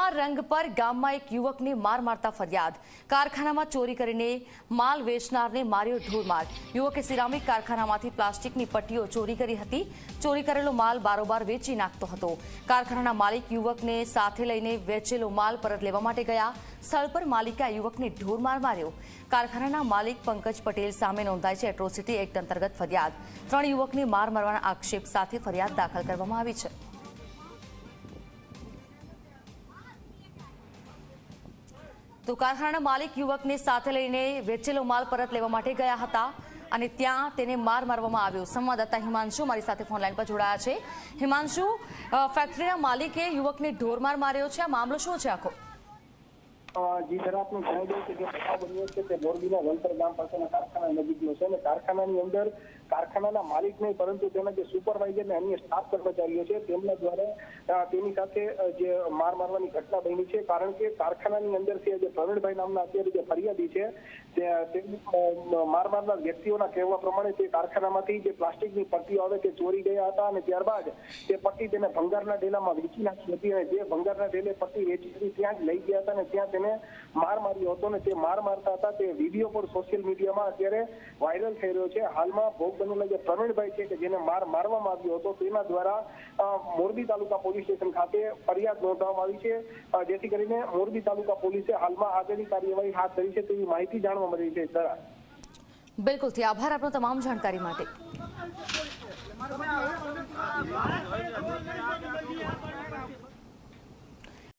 સુરતમાં રંગ પર ગામમાં એક યુવકને માર મારતા ફરિયાદ. કારખાનામાં ચોરી કરીને માલ વેચનારને માર્યો ઢોરમાર. યુવકે સિરામિક કારખાનામાંથી પ્લાસ્ટિકની પટ્ટીઓ ચોરી કરી હતી. ચોરી કરેલો માલ બારોબાર વેચી નાખતો હતો. કારખાનાના માલિક યુવકને સાથે લઈને વેચેલો માલ પરત લેવા માટે ગયા. સ્થળ પર માલિકે આ યુવકને ઢોરમાર માર્યો. કારખાનાના માલિક પંકજ પટેલ સામે નોંધાઈ છે એટ્રોસિટી એક્ટ અંતર્ગત ફરિયાદ. ત્રણ યુવકને માર મારવાના આક્ષેપ સાથે ફરિયાદ દાખલ કરવામાં આવી છે. તો કારખાના માલિક યુવકને સાથે લઈને વેચેલો માલ પરત લેવા માટે ગયા હતા અને ત્યાં તેને માર મારવામાં આવ્યો. સંવાદદાતા હિમાંશુ મારી સાથે ફોન લાઈન પર જોડાયા છે. હિમાંશુ ફેક્ટરીના માલિકે યુવકને ઢોરમાર માર્યો છે. આ મામલો શું છે આખો? જી સર આપનું જણાવી દઉં કે જે બનાવ બન્યો છે, તે મોરબીના વલતર ગામ પાસેના કારખાના નજીકનો છે. અને કારખાનાની અંદર કારખાનાના માલિક નહીં, પરંતુ તેના જે સુપરવાઇઝર ને અન્ય સ્ટાફ કર્મચારીઓ છે, તેમના દ્વારા તેની સાથે જે માર મારવાની ઘટના બની છે. કારણ કે કારખાનાની અંદરથી જે પ્રવીણભાઈ નામના અત્યારે જે ફરિયાદી છે, તે માર મારનાર વ્યક્તિઓના કહેવા પ્રમાણે તે કારખાનામાંથી જે પ્લાસ્ટિકની પટ્ટીઓ આવે તે ચોરી ગયા હતા અને ત્યારબાદ તે પટ્ટી તેને ભંગારના ડેલામાં વેચી નાખી હતી અને જે ભંગારના ડેલે પટ્ટી વેચી હતી, ત્યાં જ લઈ ગયા હતા અને ત્યાં તેને માર માર્યો હતો ને તે માર મારતા હતા, તે વીડિયો પર સોશિયલ મીડિયામાં અત્યારે વાયરલ થઈ રહ્યો છે. હાલમાં ભોગ બનેલા જે પ્રવીણભાઈ છે કે જેને માર મારવામાં આવ્યો હતો, તેના દ્વારા મોરબી તાલુકા પોલીસ સ્ટેશન ખાતે ફરિયાદ નોંધવામાં આવી છે. જેથી કરીને મોરબી તાલુકા પોલીસે હાલમાં આગળની કાર્યવાહી હાથ ધરી છે તેવી માહિતી જાણવા મળી છે. બિલકુલથી આભાર આપનો તમામ જાણકારી માટે.